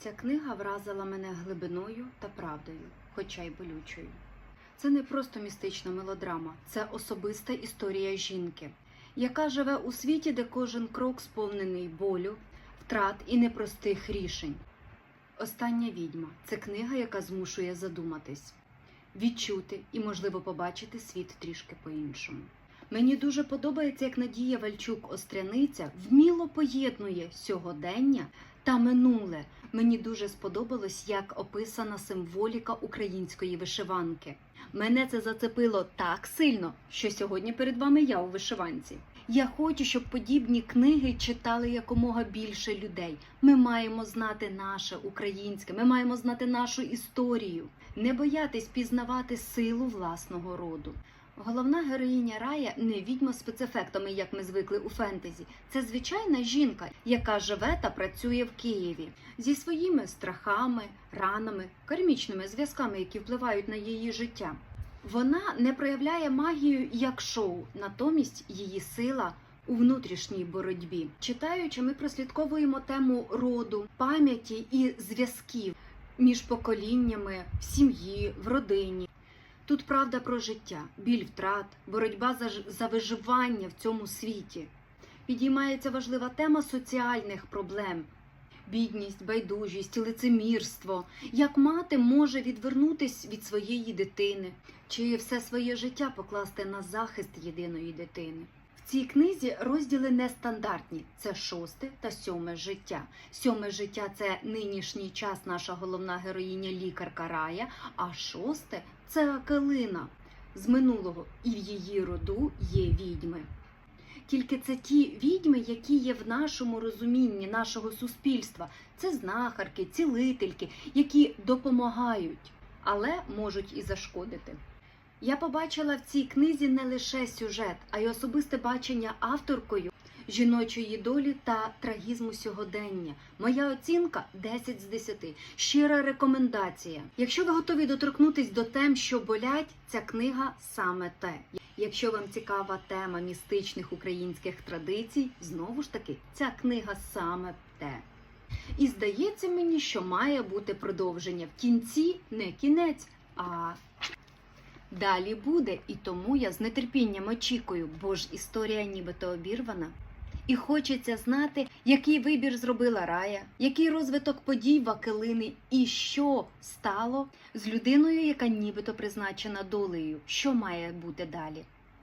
Ця книга вразила мене глибиною та правдою, хоча й болючою. Це не просто містична мелодрама, це особиста історія жінки, яка живе у світі, де кожен крок сповнений болю, втрат і непростих рішень. Остання відьма це книга, яка змушує задуматись, відчути і, можливо, побачити світ трішки по-іншому. Мені дуже подобається, як Надія Вальчук Остряниця вміло поєднує сьогодення та минуле. Мені дуже сподобалось, як описана символіка української вишиванки. Мене це зацепило так сильно, що сьогодні перед вами я у вишиванці. Я хочу, щоб подібні книги читали якомога більше людей. Ми маємо знати наше українське, ми маємо знати нашу історію, не боятись пізнавати силу власного роду. Головна героїня Рая не відьма з спецефектами, як ми звикли у фентезі. Це звичайна жінка, яка живе та працює в Києві зі своїми страхами, ранами, кармічними зв'язками, які впливають на її життя. Вона не проявляє магію як шоу, натомість її сила у внутрішній боротьбі. Читаючи, ми прослідковуємо тему роду, пам'яті і зв'язків між поколіннями в сім'ї, в родині. Тут правда про життя, біль втрат, боротьба за, за виживання в цьому світі. Підіймається важлива тема соціальних проблем. Бідність, байдужість, лицемірство. Як мати може відвернутись від своєї дитини, чи все своє життя покласти на захист єдиної дитини. В цій книзі розділи нестандартні: це шосте та сьоме життя. Сьоме життя це нинішній час, наша головна героїня лікарка Рая, а шосте це Акелина з минулого, і в її роду є відьми. Тільки це ті відьми, які є в нашому розумінні нашого суспільства. Це знахарки, цілительки, які допомагають, але можуть і зашкодити. Я побачила в цій книзі не лише сюжет, а й особисте бачення авторкою жіночої долі та трагізму сьогодення. Моя оцінка 10 з 10. Щира рекомендація. Якщо ви готові доторкнутись до тем, що болять, ця книга саме те. Якщо вам цікава тема містичних українських традицій, знову ж таки, ця книга саме те. І здається мені, що має бути продовження. В кінці не кінець, а далі буде. І тому я з нетерпінням очікую, бо ж історія нібито обірвана. І хочеться знати, який вибір зробила Рая, який розвиток подій Вакелини і що стало з людиною, яка нібито призначена долею, що має бути далі.